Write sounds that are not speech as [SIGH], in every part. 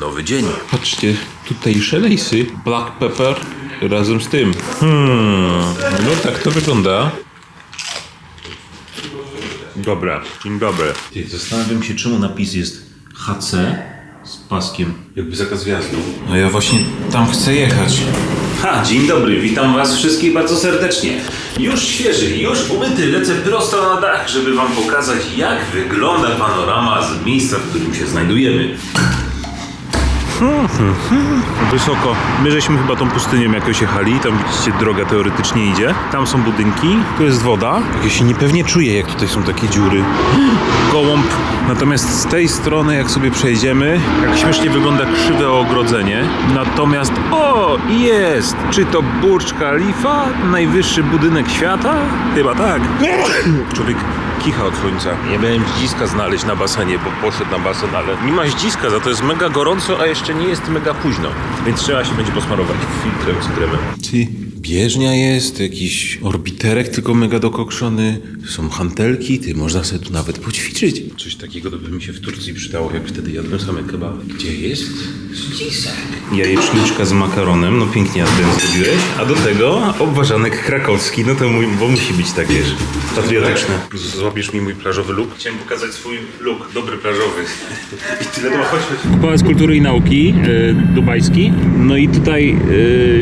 Nowy dzień. Patrzcie, tutejsze lejsy. Black pepper razem z tym. Hmm, no tak to wygląda. Dobra, dzień dobry. Ty, zastanawiam się, czemu napis jest HC z paskiem. Jakby zakaz wjazdu. No ja właśnie tam chcę jechać. Ha, dzień dobry, witam was wszystkich bardzo serdecznie. Już świeży, już umyty, lecę prosto na dach, żeby wam pokazać, jak wygląda panorama z miejsca, w którym się znajdujemy. Wysoko. My żeśmy chyba tą pustynią jakoś jechali, tam widzicie droga teoretycznie idzie. Tam są budynki, tu jest woda. Ja się niepewnie czuję, jak tutaj są takie dziury. Gołąb. Natomiast z tej strony, jak sobie przejdziemy, jak śmiesznie wygląda krzywe ogrodzenie. Natomiast, o, jest! Czy to Burj Khalifa? Najwyższy budynek świata? Chyba tak. [COUGHS] Człowiek kicha od słońca. Nie miałem ściska znaleźć na basenie, bo poszedł na basen, ale nie ma ściska, za to jest mega gorąco, a jeszcze nie jest mega późno. Więc trzeba się będzie posmarować filtrem z kremem. Ty, bieżnia jest, jakiś orbiterek tylko mega dokokszony, są hantelki, ty, można sobie tu nawet poćwiczyć. Coś takiego to by mi się w Turcji przydało, jak wtedy jadłem same kebaby. Gdzie jest ścisek? Jajeczniczka z makaronem, no pięknie ten zrobiłeś. A do tego obważanek krakowski, no to mój, bo musi być tak, wiesz, patriotyczne. Złapiesz mi mój plażowy look? Chciałem pokazać swój look, dobry plażowy. I tyle, no chodź, chodź. Pałac Kultury i Nauki dubajski. No i tutaj e,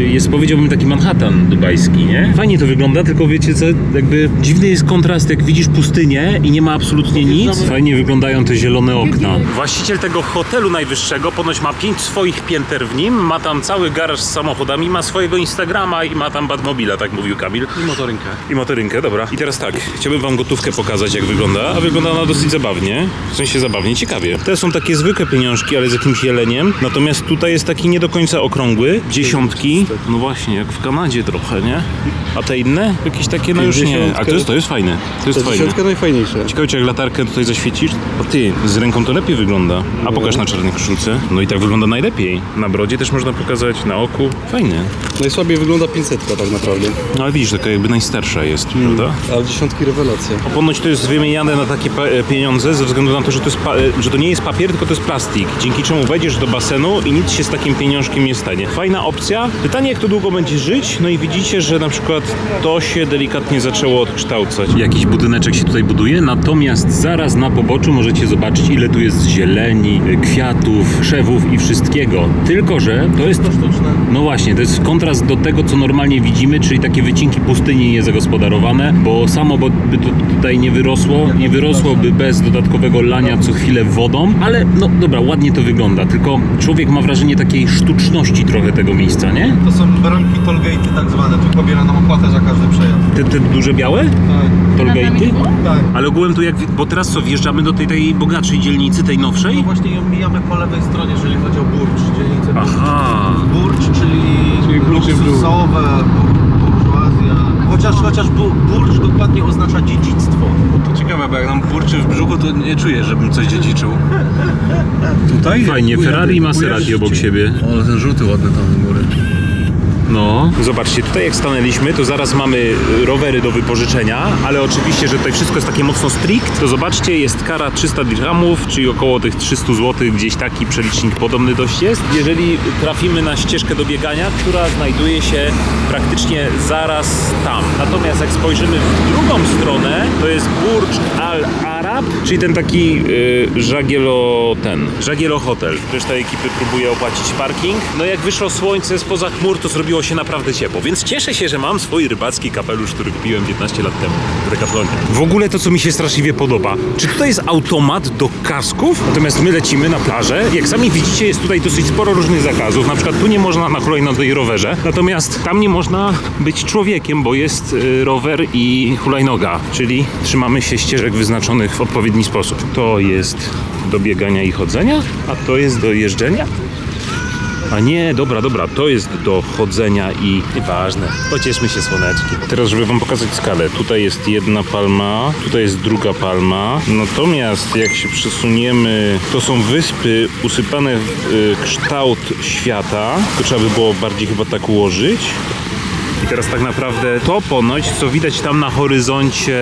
jest, powiedziałbym, taki Manhattan dubajski, nie? Fajnie to wygląda, tylko wiecie co, jakby dziwny jest kontrast, jak widzisz pustynię i nie ma absolutnie nic. Fajnie wyglądają te zielone okna. Właściciel tego hotelu najwyższego ponoć ma pięć swoich pięter w nim, ma tam cały garaż z samochodami, ma swojego Instagrama i ma tam Badmobila, tak mówił Kamil. I motorynkę. I motorynkę, dobra. I teraz tak, chciałbym wam gotówkę pokazać, jak wygląda, a wygląda ona dosyć zabawnie. W sensie zabawnie, ciekawie. Te są takie zwykłe pieniążki, ale z jakimś jeleniem. Natomiast tutaj jest taki nie do końca okrągły. Dziesiątki. No właśnie, jak w Kanadzie trochę, nie? A te inne? Jakieś takie, no już nie. A to jest, to jest fajne. To jest fajne. dziesiątka najfajniejsza. Ciekawe, czy jak latarkę tutaj zaświecisz? O ty, z ręką to lepiej wygląda. A pokaż na czarnej koszulce. No i tak wygląda najlepiej. Na brodzie też można pokazać, na oku. Fajne. Najsłabiej wygląda 500 tak naprawdę. No ale widzisz, taka jakby najstarsza jest, prawda? Ale dziesiątki rewelacja. A ponoć to jest wymieniane na takie pa- e, pieniądze ze względu na to, że to, jest pa- e, że to nie jest papier, tylko to jest plastik. Dzięki czemu wejdziesz do basenu i nic się z takim pieniążkiem nie stanie. Fajna opcja. Pytanie, jak to długo będzie żyć? No i widzicie, że na przykład to się delikatnie zaczęło odkształcać. Jakiś budyneczek się tutaj buduje, natomiast zaraz na poboczu możecie zobaczyć, ile tu jest zieleni, kwiatów, krzewów i wszystkiego. Tylko, że to jest... No właśnie, to jest kontrast do tego, co normalnie widzimy, czyli takie wycinki pustyni niezagospodarowane, bo samo by to tutaj nie wyrosło, nie wyrosłoby bez dodatkowego lania co chwilę wodą, ale no dobra, ładnie to wygląda, tylko człowiek ma wrażenie takiej sztuczności trochę tego miejsca, nie? To są bramki tollgate'y tak zwane, tu pobiera nam opłatę za każdy przejazd. Te, te duże białe? Tak, Tollgate'y? tak. Ale ogółem tu jak, bo teraz co, wjeżdżamy do tej, tej bogatszej dzielnicy, tej nowszej? No właśnie ją mijamy po lewej stronie, jeżeli chodzi o burcz, dzielnicę Aha. Burcz, czyli, Czyli luksusowe. Chociaż, chociaż bu- burcz dokładnie oznacza dziedzictwo. To ciekawe, bo jak nam burczy w brzuchu, to nie czuję, żebym coś dziedziczył. Tutaj? Fajnie, Ferrari i Maserati obok siebie. O, ale ten żółty ładny tam u góry. No. Zobaczcie, tutaj jak stanęliśmy, to zaraz mamy y, rowery do wypożyczenia, ale oczywiście, że tutaj wszystko jest takie mocno strict, to zobaczcie, jest kara 300 dirhamów, czyli około tych 300 zł, gdzieś taki przelicznik podobny dość jest. Jeżeli trafimy na ścieżkę do biegania, która znajduje się praktycznie zaraz tam. Natomiast jak spojrzymy w drugą stronę, to jest Burj Al Arab, czyli ten taki y, żagielo ten, żagielo hotel. Reszta ekipy próbuje opłacić parking. No jak wyszło słońce spoza chmur, to zrobiło się naprawdę ciepło, więc cieszę się, że mam swój rybacki kapelusz, który kupiłem 15 lat temu w Decathlonie. W ogóle to, co mi się straszliwie podoba, czy tutaj jest automat do kasków? Natomiast my lecimy na plażę. Jak sami widzicie, jest tutaj dosyć sporo różnych zakazów. Na przykład tu nie można na hulajnodze i rowerze, natomiast tam nie można być człowiekiem, bo jest y, rower i hulajnoga, czyli trzymamy się ścieżek wyznaczonych w odpowiedni sposób. To jest do biegania i chodzenia, a to jest do jeżdżenia. A nie, dobra, dobra, to jest do chodzenia i nieważne. Pocieszmy się słoneczkiem. Teraz, żeby wam pokazać skalę. Tutaj jest jedna palma, tutaj jest druga palma. Natomiast jak się przesuniemy, to są wyspy usypane w y, kształt świata. To trzeba by było bardziej chyba tak ułożyć. I teraz tak naprawdę to ponoć, co widać tam na horyzoncie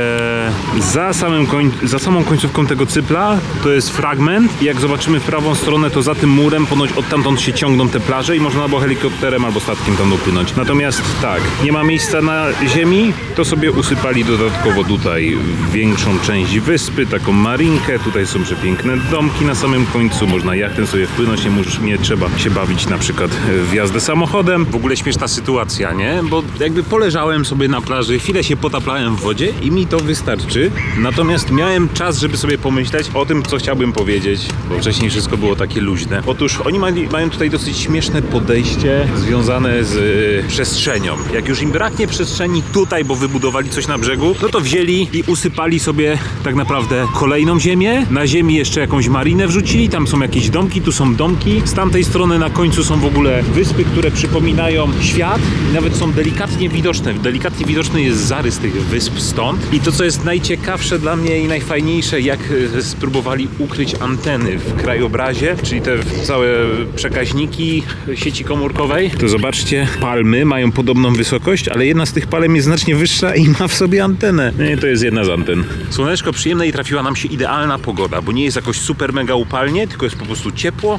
za, samym koń, za samą końcówką tego cypla, to jest fragment. I jak zobaczymy w prawą stronę, to za tym murem ponoć odtamtąd się ciągną te plaże i można albo helikopterem, albo statkiem tam dopłynąć. Natomiast tak, nie ma miejsca na ziemi, to sobie usypali dodatkowo tutaj większą część wyspy, taką marinkę. Tutaj są przepiękne domki na samym końcu, można jachtem sobie wpłynąć, nie, nie trzeba się bawić na przykład w jazdę samochodem. W ogóle śmieszna sytuacja, nie? Bo jakby poleżałem sobie na plaży, chwilę się potaplałem w wodzie i mi to wystarczy. Natomiast miałem czas, żeby sobie pomyśleć o tym, co chciałbym powiedzieć, bo wcześniej wszystko było takie luźne. Otóż oni mają tutaj dosyć śmieszne podejście związane z y, przestrzenią. Jak już im braknie przestrzeni tutaj, bo wybudowali coś na brzegu, no to wzięli i usypali sobie tak naprawdę kolejną ziemię. Na ziemi jeszcze jakąś marinę wrzucili, tam są jakieś domki, tu są domki. Z tamtej strony na końcu są w ogóle wyspy, które przypominają świat i nawet są delikatnie widoczne. Delikatnie widoczny jest zarys tych wysp stąd. I to, co jest najciekawsze dla mnie i najfajniejsze, jak e, spróbowali ukryć anteny w krajobrazie, czyli te całe przekaźniki sieci komórkowej. To zobaczcie, palmy mają podobną wysokość, ale jedna z tych palem jest znacznie wyższa i ma w sobie antenę. No i to jest jedna z anten. Słoneczko przyjemne i trafiła nam się idealna pogoda, bo nie jest jakoś super mega upalnie, tylko jest po prostu ciepło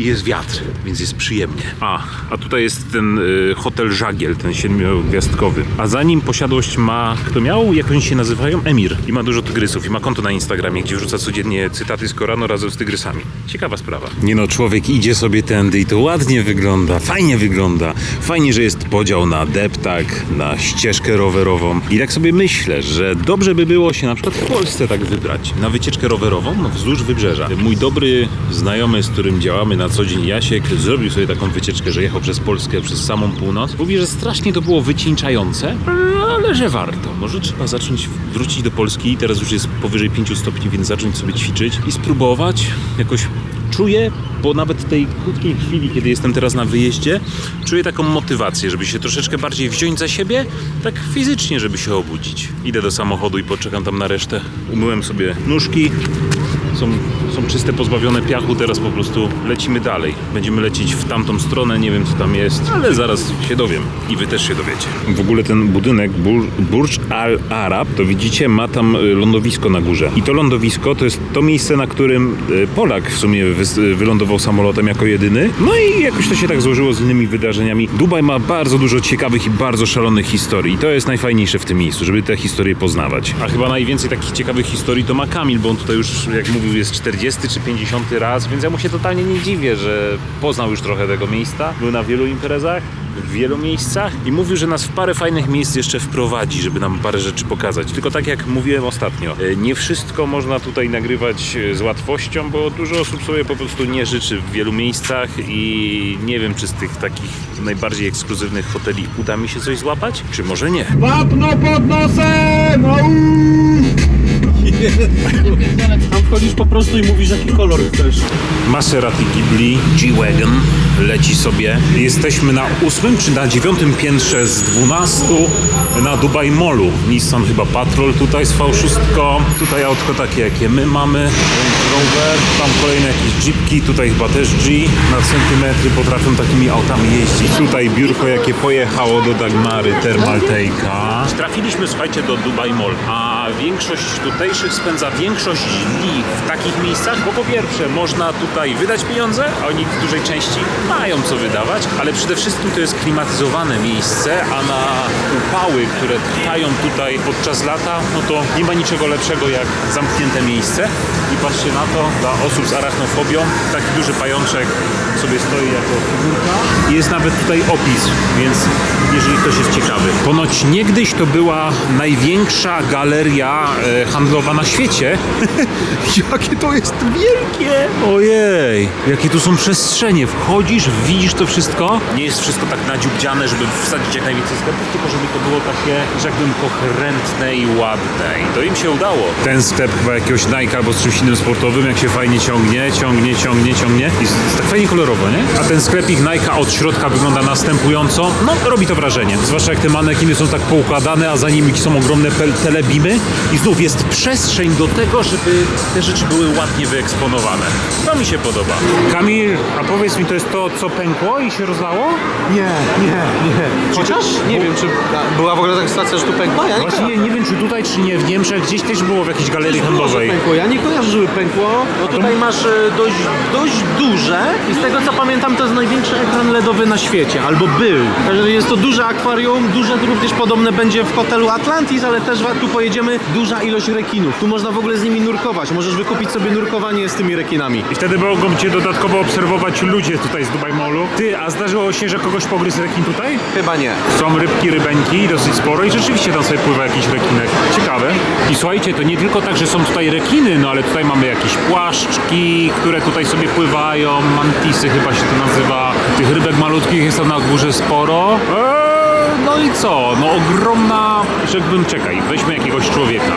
i jest wiatr, więc jest przyjemnie. A, a tutaj jest ten y, hotel Żagiel, ten siedmiogwiazdkowy. A za nim posiadłość ma, kto miał, jak oni się nazywają? Emir. I ma dużo tygrysów i ma konto na Instagramie, gdzie wrzuca codziennie cytaty z Koranu razem z tygrysami. Ciekawa sprawa. Nie no, człowiek idzie sobie tędy i to ładnie wygląda, fajnie wygląda. Fajnie, że jest podział na deptak, na ścieżkę rowerową. I tak sobie myślę, że dobrze by było się na przykład w Polsce tak wybrać. Na wycieczkę rowerową no, wzdłuż wybrzeża. Mój dobry znajomy, z którym działamy na co dzień, Jasiek, zrobił sobie taką wycieczkę, że jechał przez Polskę, przez samą północ. Mówi, że strasznie to było wycieńczające, ale że warto. Może trzeba zacząć wrócić do Polski. Teraz już jest powyżej 5 stopni, więc zacząć sobie ćwiczyć i spróbować jakoś czuję, bo nawet tej krótkiej chwili, kiedy jestem teraz na wyjeździe, czuję taką motywację, żeby się troszeczkę bardziej wziąć za siebie, tak fizycznie, żeby się obudzić. Idę do samochodu i poczekam tam na resztę. Umyłem sobie nóżki, są, są czyste, pozbawione piachu, teraz po prostu lecimy dalej. Będziemy lecieć w tamtą stronę, nie wiem co tam jest, ale zaraz się dowiem i wy też się dowiecie. W ogóle ten budynek Bur- Burj Al Arab, to widzicie, ma tam y, lądowisko na górze. I to lądowisko to jest to miejsce, na którym y, Polak w sumie wys- wylądował samolotem jako jedyny. No i jakoś to się tak złożyło z innymi wydarzeniami. Dubaj ma bardzo dużo ciekawych i bardzo szalonych historii. I to jest najfajniejsze w tym miejscu, żeby te historie poznawać. A chyba najwięcej takich ciekawych historii to ma Kamil, bo on tutaj już, jak mówił, jest 40 czy 50 raz, więc ja mu się totalnie nie dziwię, że poznał już trochę tego miejsca. Był na wielu imprezach, w wielu miejscach i mówił, że nas w parę fajnych miejsc jeszcze wprowadzi, żeby nam parę rzeczy pokazać. Tylko tak jak mówiłem ostatnio, e, nie wszystko można tutaj nagrywać e, z łatwością, bo dużo osób sobie po prostu nie życzy w wielu miejscach i nie wiem, czy z tych takich najbardziej ekskluzywnych hoteli uda mi się coś złapać, czy może nie. Wapno pod nosem! Tam wchodzisz po prostu i mówisz jaki kolor chcesz. Maserati Ghibli G-Wagon leci sobie. Jesteśmy na ósmym czy na dziewiątym piętrze z 12 na Dubai Mallu. Nissan chyba Patrol tutaj z V6. Tutaj autko takie jakie my mamy. Range Rover, tam kolejne jakieś jeepki, tutaj chyba też G. Na centymetry potrafią takimi autami jeździć. Tutaj biurko jakie pojechało do Dagmary Thermaltake'a. Trafiliśmy słuchajcie do Dubai Mall, a większość tutejszych spędza większość dni w takich miejscach, bo po pierwsze można tutaj wydać pieniądze, a oni w dużej części mają co wydawać, ale przede wszystkim to jest klimatyzowane miejsce, a na upały, które trwają tutaj podczas lata, no to nie ma niczego lepszego jak zamknięte miejsce. I patrzcie na to, dla osób z arachnofobią, taki duży pajączek sobie stoi jako figurka. Jest nawet tutaj opis, więc jeżeli ktoś jest ciekawy. Ponoć niegdyś to była największa galeria e, handlowa na świecie. [LAUGHS] jakie to jest wielkie! Ojej, jakie tu są przestrzenie. Wchodzisz, widzisz to wszystko. Nie jest wszystko tak nadziubdziane, żeby wsadzić jak najwięcej sklepów, tylko żeby to było takie, powiem, koherentne i ładne. I to im się udało. Ten sklep chyba jakiegoś Nike albo z czymś innym sportowym, jak się fajnie ciągnie, ciągnie, ciągnie, ciągnie. I jest tak fajnie kolorowo, nie? A ten sklepik Nike od środka wygląda następująco. No, robi to wrażenie. Zwłaszcza jak te manekiny są tak poukładane, a za nimi są ogromne telebimy. I znów jest przestrzeń do tego, żeby te rzeczy były ładnie wyeksponowane. To mi się podoba. Kamil, a powiedz mi, to jest to, co pękło i się rozlało? Nie, nie, nie. Chociaż nie wiem, czy była w ogóle taka sytuacja, że tu pękła? Ja nie Właśnie nie, nie wiem, czy tutaj, czy nie. W Niemczech gdzieś też było w jakiejś galerii handlowej. pękło. Ja nie kojarzę, żeby pękło. No tutaj masz e, dość, dość duże i z tego co pamiętam to jest największy ekran LEDowy na świecie, albo był. Także jest to duże akwarium, duże również podobne będzie w hotelu Atlantis, ale też tu pojedziemy duża ilość rekinów. Tu można w ogóle z nimi nurkować. Możesz wykupić sobie nurkowanie z tymi rekinami. I wtedy mogą cię dodatkowo obserwować ludzie tutaj z Dubai Mallu. Ty, a zdarzyło się, że kogoś pogryzł rekin tutaj? Chyba nie. Są rybki, rybeńki, dosyć sporo i rzeczywiście tam sobie pływa jakiś rekinek. Ciekawe. I słuchajcie, to nie tylko tak, że są tutaj rekiny, no ale tutaj mamy jakieś płaszczki, które tutaj sobie pływają, mantisy chyba się to nazywa. Tych rybek malutkich jest tam na górze sporo. Eee, no i co? No ogromna, rzekłbym, czekaj, weźmy jakiegoś człowieka.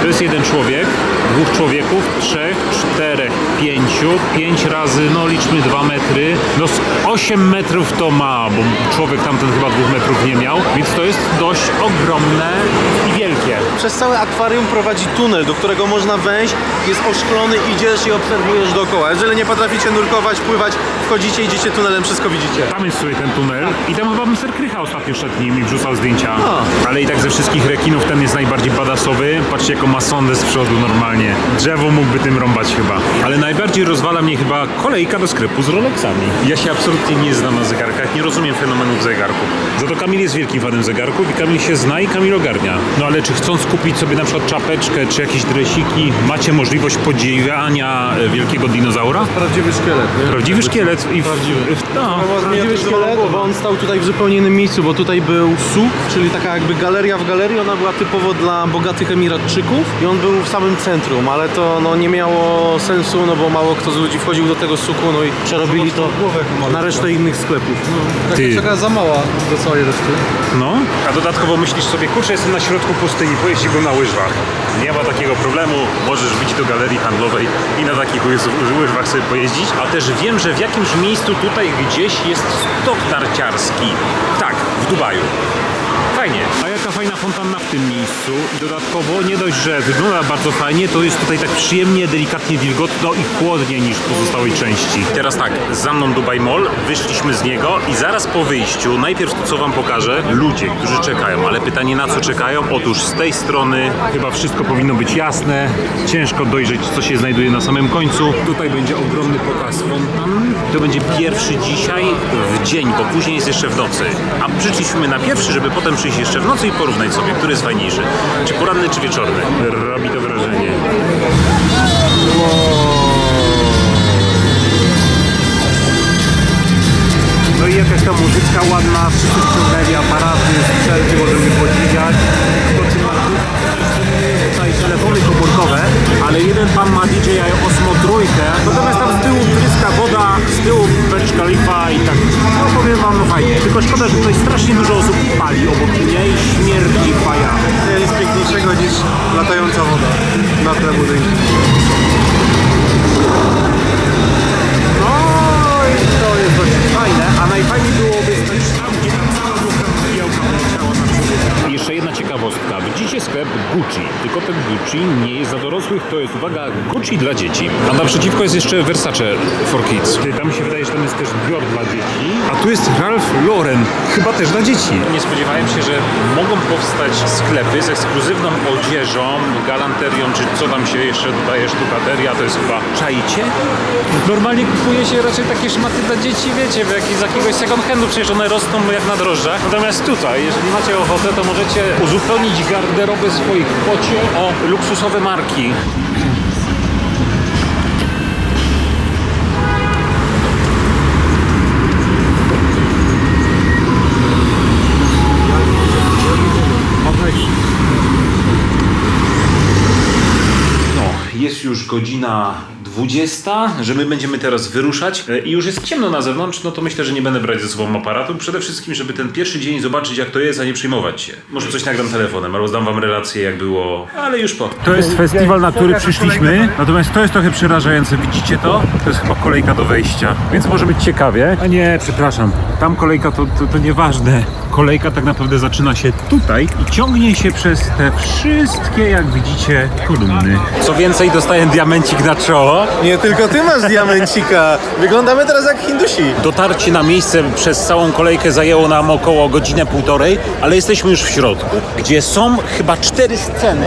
To jest jeden człowiek, dwóch człowieków, trzech, czterech, pięciu, pięć razy, no liczmy dwa metry, no z 8 metrów to ma, bo człowiek tamten chyba dwóch metrów nie miał, więc to jest dość ogromne i wielkie. Przez całe akwarium prowadzi tunel, do którego można wejść, jest oszklony, idziesz i obserwujesz dookoła. Jeżeli nie potraficie nurkować, pływać, wchodzicie, idziecie tunelem, wszystko widzicie. Tam jest sobie ten tunel i tam chyba Mr. Krycha ostatnio szedł nim i wrzucał zdjęcia. A. Ale i tak ze wszystkich rekinów ten jest najbardziej badasowy. Patrzcie jaką ma sondę z przodu normalnie. Drzewo mógłby tym rąbać chyba. Ale najbardziej rozwala mnie chyba kolejka do sklepu z Rolexami. Ja się absolutnie nie znam na zegarkach, nie rozumiem fenomenów zegarków. Za to Kamil jest wielkim fanem zegarków i Kamil się zna i Kamil ogarnia. No ale czy chcąc kupić sobie na przykład czapeczkę czy jakieś dresiki, macie możliwość podziwiania e, wielkiego dinozaura? Prawdziwy szkielet, nie? Prawdziwy szkielet i w, Prawdziwy. w, no, Prawdziwy szkielet, bo on stał tutaj w zupełnie innym miejscu, bo tutaj był słup, czyli taka jakby galeria w galerii, ona była typowo dla bogatych emiratczyków i on był w samym centrum, ale to no, nie miało sensu, no bo mało kto z ludzi wchodził do tego suku, no i przerobili to na resztę innych sklepów. Taka, Ty. taka za mała do całej reszty. No, a dodatkowo myślisz sobie, kurczę, jestem na środku pustyni, pojeździ go na łyżwach. Nie ma takiego problemu, możesz wyjść do galerii handlowej i na takich łyż- łyżwach sobie pojeździć. A też wiem, że w jakimś miejscu tutaj gdzieś jest stok narciarski. Tak, w Dubaju. Fajnie. A jaka fajna fontanna w tym miejscu. I dodatkowo nie dość, że wygląda bardzo fajnie, to jest tutaj tak przyjemnie, delikatnie wilgotno i chłodniej niż w pozostałej części. Teraz tak, za mną Dubai Mall, wyszliśmy z niego i zaraz po wyjściu, najpierw to co wam pokażę, ludzie, którzy czekają, ale pytanie na co czekają? Otóż z tej strony chyba wszystko powinno być jasne, ciężko dojrzeć co się znajduje na samym końcu. Tutaj będzie ogromny pokaz fontan. To będzie pierwszy dzisiaj w dzień, bo później jest jeszcze w nocy. A przyszliśmy na pierwszy, żeby potem przyjść jeszcze w nocy i porównać sobie, który jest fajniejszy. Czy poranny, czy wieczorny. Robi to wrażenie. No i jakaś ta muzyczka ładna, wszyscy wciągnęli aparaty, sprzęty, możemy podziwiać. Telefony komórkowe, ale jeden pan ma DJI Osmo trójkę, natomiast tam z tyłu tryska woda, z tyłu Burj Khalifa i tak, no powiem wam, no fajnie. Tylko szkoda, że tutaj strasznie dużo osób pali obok mnie i śmierdzi faja. Nie jest piękniejszego niż latająca woda na tle budynku. No i to jest dość fajne, a najfajniej byłoby Widzicie sklep Gucci, tylko ten Gucci nie jest dla dorosłych, to jest, uwaga, Gucci dla dzieci. A naprzeciwko jest jeszcze Versace for Kids. Tam się wydaje, że tam jest też Dior dla dzieci. A tu jest Ralph Lauren, chyba też dla dzieci. Nie spodziewałem się, że mogą powstać sklepy z ekskluzywną odzieżą, galanterią, czy co tam się jeszcze dodaje, sztukateria, to jest chyba... Czajcie? Normalnie kupuje się raczej takie szmaty dla dzieci, wiecie, w jakiej, z jakiegoś second handu, przecież one rosną jak na drożdżach. Natomiast tutaj, jeżeli macie ochotę, to możecie uzupełnić garderobę swoich kwocie o luksusowe marki. No, jest godzina godzina 20, że my będziemy teraz wyruszać e, i już jest ciemno na zewnątrz, no to myślę, że nie będę brać ze sobą aparatu. Przede wszystkim, żeby ten pierwszy dzień zobaczyć jak to jest, a nie przejmować się. Może coś nagram telefonem, albo zdam wam relację jak było, ale już po. To jest festiwal, na który przyszliśmy, natomiast to jest trochę przerażające. Widzicie to? To jest chyba kolejka do wejścia, więc może być ciekawie. A nie, przepraszam, tam kolejka to, to, to nieważne. Kolejka tak naprawdę zaczyna się tutaj i ciągnie się przez te wszystkie, jak widzicie, kolumny. Co więcej, dostaję diamencik na czoło. Nie tylko ty masz diamencika. Wyglądamy teraz jak Hindusi. Dotarcie na miejsce przez całą kolejkę zajęło nam około godzinę, półtorej, ale jesteśmy już w środku, gdzie są chyba cztery sceny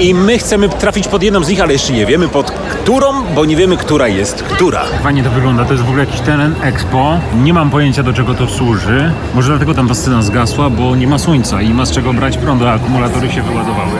i my chcemy trafić pod jedną z nich, ale jeszcze nie wiemy pod którą, bo nie wiemy, która jest która. Fajnie to wygląda, to jest w ogóle jakiś teren expo. Nie mam pojęcia, do czego to służy. Może dlatego tam ta scena zgasła, bo nie ma słońca i nie ma z czego brać prądu, a akumulatory się wyładowały.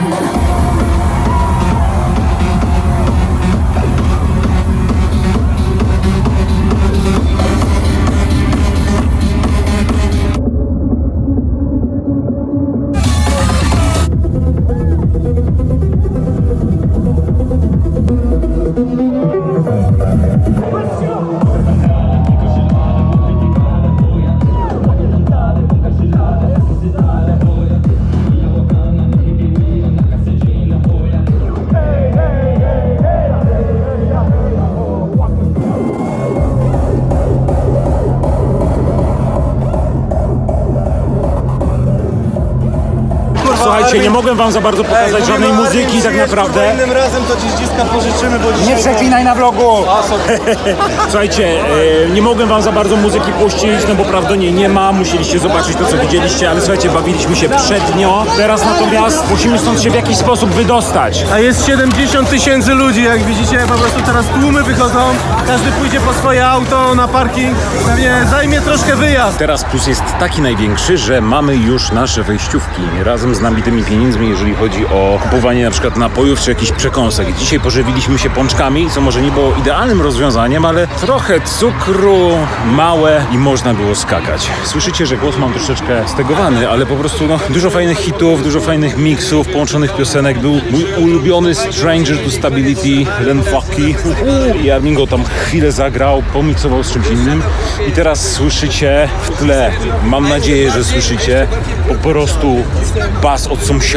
Señor. Nie mogłem wam za bardzo pokazać żadnej muzyki tak naprawdę. Innym razem to ci ściska pożyczymy, bo Nie dzisiaj... przeklinaj na vlogu! [LAUGHS] Słuchajcie, e, nie mogłem wam za bardzo muzyki puścić, no bo prawdopodobnie nie ma, musieliście zobaczyć to, co widzieliście, ale słuchajcie, bawiliśmy się przednio. Teraz natomiast musimy stąd się w jakiś sposób wydostać. A jest 70 tysięcy ludzi, jak widzicie, po prostu teraz tłumy wychodzą, każdy pójdzie po swoje auto na parking, pewnie zajmie troszkę wyjazd. Teraz plus jest taki największy, że mamy już nasze wejściówki razem z nabitymi pieniędzmi, jeżeli chodzi o kupowanie na przykład napojów czy jakichś przekąsek. Dzisiaj pożywiliśmy się pączkami, co może nie było idealnym rozwiązaniem, ale trochę cukru, małe i można było skakać. Słyszycie, że głos mam troszeczkę stegowany, ale po prostu no, dużo fajnych hitów, dużo fajnych miksów, połączonych piosenek. Był mój ulubiony Stranger to Stability, Len Fucky. I Armingo tam chwilę zagrał, pomiksował z czymś innym. I teraz słyszycie w tle, mam nadzieję, że słyszycie po prostu bas od sąsiada.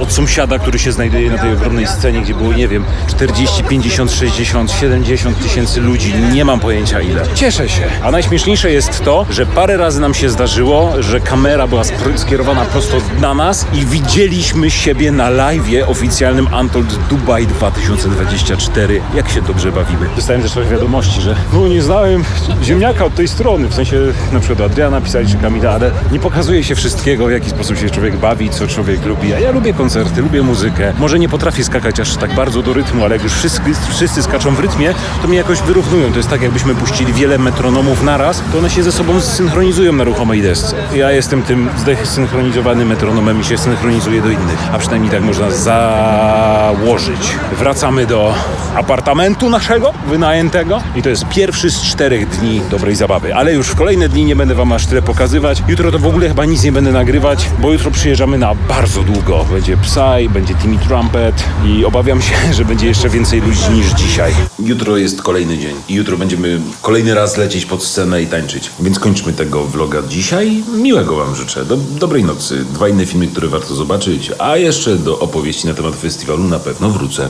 Od sąsiada, który się znajduje na tej ogromnej scenie, gdzie było, nie wiem, 40, 50, 60, 70 tysięcy ludzi. Nie mam pojęcia ile. Cieszę się. A najśmieszniejsze jest to, że parę razy nam się zdarzyło, że kamera była skierowana prosto na nas i widzieliśmy siebie na live oficjalnym Untold Dubai 2024. Jak się dobrze bawimy. Dostałem też wiadomości, że no nie znałem ziemniaka od tej strony, w sensie na przykład Adriana pisali czy Kamila, ale nie pokazuje się wszystkiego, w jaki sposób się człowiek bawi, co człowiek lubi. Ja lubię koncerty, lubię muzykę. Może nie potrafię skakać aż tak bardzo do rytmu, ale jak już wszyscy, wszyscy skaczą w rytmie, to mnie jakoś wyrównują. To jest tak, jakbyśmy puścili wiele metronomów naraz, to one się ze sobą synchronizują na ruchomej desce. Ja jestem tym zdesynchronizowanym metronomem i się synchronizuję do innych. A przynajmniej tak można założyć. Wracamy do apartamentu naszego, wynajętego i to jest pierwszy z czterech dni dobrej zabawy. Ale już w kolejne dni nie będę wam aż tyle pokazywać. Jutro to w ogóle chyba nic nie będę nagrywać, bo jutro przyjeżdżamy na bardzo długo. Będzie Psy, będzie Timmy Trumpet i obawiam się, [LAUGHS] że będzie jeszcze więcej ludzi niż dzisiaj. Jutro jest kolejny dzień i jutro będziemy kolejny raz lecieć pod scenę i tańczyć. Więc kończmy tego vloga dzisiaj. Miłego wam życzę. Do, dobrej nocy. Dwa inne filmy, które warto zobaczyć, a jeszcze do opowieści na temat festiwalu na pewno wrócę.